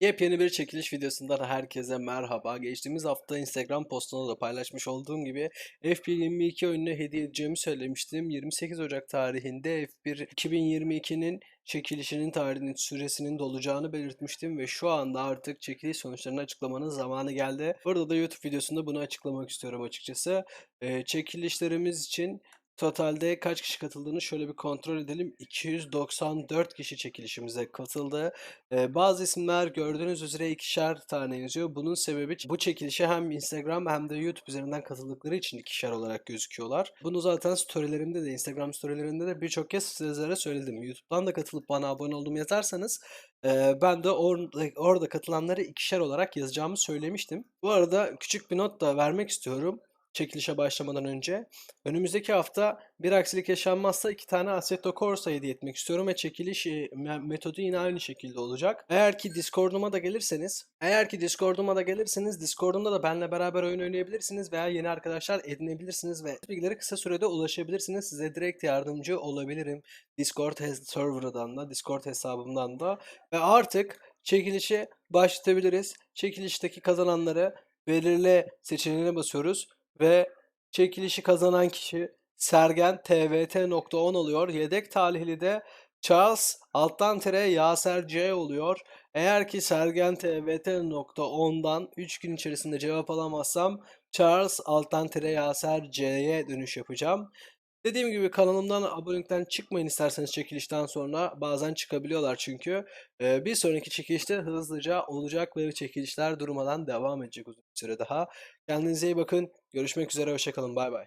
Yepyeni bir çekiliş videosundan herkese merhaba. Geçtiğimiz hafta Instagram postunda da paylaşmış olduğum gibi F1 22 oyununu hediye edeceğimi söylemiştim. 28 Ocak tarihinde F1 2022'nin çekilişinin tarihinin süresinin dolacağını belirtmiştim ve şu anda artık çekiliş sonuçlarını açıklamanın zamanı geldi. Burada da YouTube videosunda bunu açıklamak istiyorum açıkçası. Ee, çekilişlerimiz için Totalde kaç kişi katıldığını şöyle bir kontrol edelim. 294 kişi çekilişimize katıldı. Ee, bazı isimler gördüğünüz üzere ikişer tane yazıyor. Bunun sebebi bu çekilişe hem Instagram hem de YouTube üzerinden katıldıkları için ikişer olarak gözüküyorlar. Bunu zaten storylerimde de Instagram storylerimde de birçok kez sizlere söyledim. YouTube'dan da katılıp bana abone olduğumu yazarsanız e, ben de orada, orada katılanları ikişer olarak yazacağımı söylemiştim. Bu arada küçük bir not da vermek istiyorum çekilişe başlamadan önce. Önümüzdeki hafta bir aksilik yaşanmazsa iki tane Assetto Corsa hediye etmek istiyorum ve çekiliş e, me- metodu yine aynı şekilde olacak. Eğer ki Discord'uma da gelirseniz, eğer ki Discord'uma da gelirseniz Discord'umda da benimle beraber oyun oynayabilirsiniz veya yeni arkadaşlar edinebilirsiniz ve bilgilere kısa sürede ulaşabilirsiniz. Size direkt yardımcı olabilirim. Discord server'dan da, Discord hesabımdan da ve artık çekilişi başlatabiliriz. Çekilişteki kazananları belirle seçeneğine basıyoruz ve çekilişi kazanan kişi Sergen TVT.10 oluyor. Yedek talihli de Charles alttan tire Yaser C oluyor. Eğer ki Sergen TVT.10'dan 3 gün içerisinde cevap alamazsam Charles alttan tire Yaser C'ye dönüş yapacağım. Dediğim gibi kanalımdan abonelikten çıkmayın isterseniz çekilişten sonra. Bazen çıkabiliyorlar çünkü. Ee, bir sonraki çekilişte hızlıca olacak ve çekilişler durmadan devam edecek uzun süre daha. Kendinize iyi bakın. Görüşmek üzere. Hoşçakalın. Bay bay.